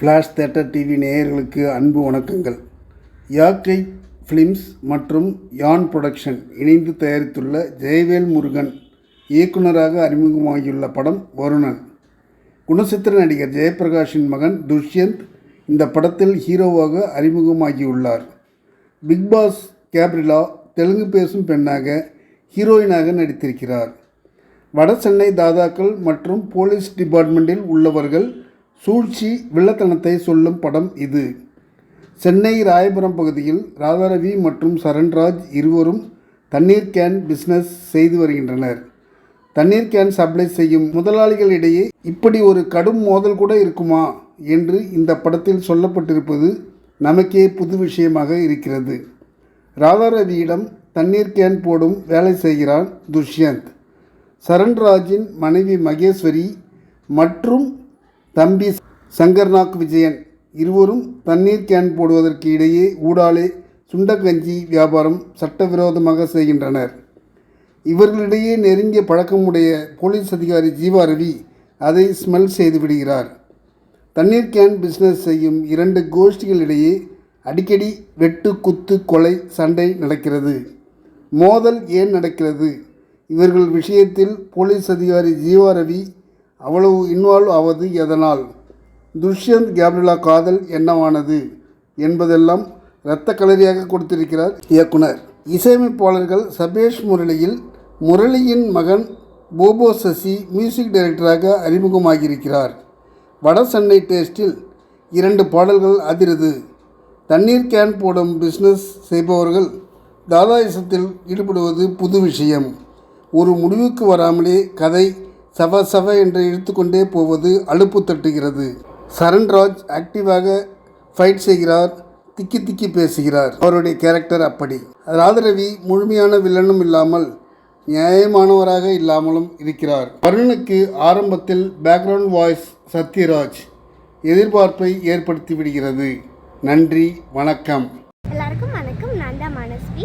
Flash theatre TV நேயர்களுக்கு அன்பு வணக்கங்கள். யாக்கை ஃபிலிம்ஸ் மற்றும் யான் புரொடக்ஷன் இணைந்து தயாரித்துள்ள ஜெயவேல் முருகன் இயக்குனராக அறிமுகமாகியுள்ள படம் வருணன். குணசித்திர நடிகர் ஜெயபிரகாஷின் மகன் துஷ்யந்த் இந்த படத்தில் ஹீரோவாக அறிமுகமாகியுள்ளார். பிக் பாஸ் கேப்ரிலா தெலுங்கு பேசும் பெண்ணாக ஹீரோயினாக நடித்திருக்கிறார். வட சென்னை தாதாக்கள் மற்றும் போலீஸ் டிபார்ட்மெண்ட்டில் உள்ளவர்கள் சூழ்ச்சி வில்லத்தனத்தை சொல்லும் படம் இது. சென்னை ராயபுரம் பகுதியில் ராதாரவி மற்றும் சரண்ராஜ் இருவரும் தண்ணீர் கேன் பிஸ்னஸ் செய்து வருகின்றனர். தண்ணீர் கேன் சப்ளை செய்யும் முதலாளிகளிடையே இப்படி ஒரு கடும் மோதல் கூட இருக்குமா என்று இந்த படத்தில் சொல்லப்பட்டிருப்பது நமக்கே புது விஷயமாக இருக்கிறது. ராதாரவியிடம் தண்ணீர் கேன் போடும் வேலை செய்கிறான் துஷ்யந்த். சரண்ராஜின் மனைவி மகேஸ்வரி மற்றும் தம்பி சங்கர்நாக் விஜயன் இருவரும் தண்ணீர் கேன் போடுவதற்கு இடையே ஊடாலே சுண்டக்கஞ்சி வியாபாரம் சட்டவிரோதமாக செய்கின்றனர். இவர்களிடையே நெருங்கிய பழக்கமுடைய போலீஸ் அதிகாரி ஜீவா ரவி அதை ஸ்மெல் செய்து விடுகிறார். தண்ணீர் கேன் பிஸ்னஸ் செய்யும் இரண்டு கோஷ்டிகளிடையே அடிக்கடி வெட்டு குத்து கொலை சண்டை நடக்கிறது. மோதல் ஏன் நடக்கிறது? இவர்கள் விஷயத்தில் போலீஸ் அதிகாரி ஜீவா ரவி அவ்வளவு இன்வால்வ் ஆவது எதனால்? துஷ்யந்த் கேப்ரிலா காதல் என்னவானது? என்பதெல்லாம் இரத்த களரியாக கொடுத்திருக்கிறார் இயக்குனர். இசையமைப்பாளர்கள் சபேஷ் முரளியில் முரளியின் மகன் போபோ சசி மியூசிக் டைரக்டராக அறிமுகமாகியிருக்கிறார். வட சென்னை டேஸ்டில் இரண்டு பாடல்கள் அதிரது. தண்ணீர் கேன் போடும் பிஸ்னஸ் செய்பவர்கள் தாதாயசத்தில் ஈடுபடுவது புது விஷயம். ஒரு முடிவுக்கு வராமலே கதை சவ சவ என்று இழுத்துக்கொண்டே போவது அலுப்பு தட்டுகிறது. சரண்ராஜ் ஆக்டிவாக ஃபைட் செய்கிறார் திக்கி திக்கி பேசுகிறார். அவருடைய கேரக்டர் அப்படி. ராதரவி முழுமையான வில்லனும் இல்லாமல் நியாயமானவராக இல்லாமலும் இருக்கிறார். வருணுக்கு ஆரம்பத்தில் பேக்ரவுண்ட் வாய்ஸ் சத்யராஜ் எதிர்பார்ப்பை ஏற்படுத்தி விடுகிறது. நன்றி வணக்கம் எல்லாருக்கும் வணக்கம் நான் தான் மனஸ்வி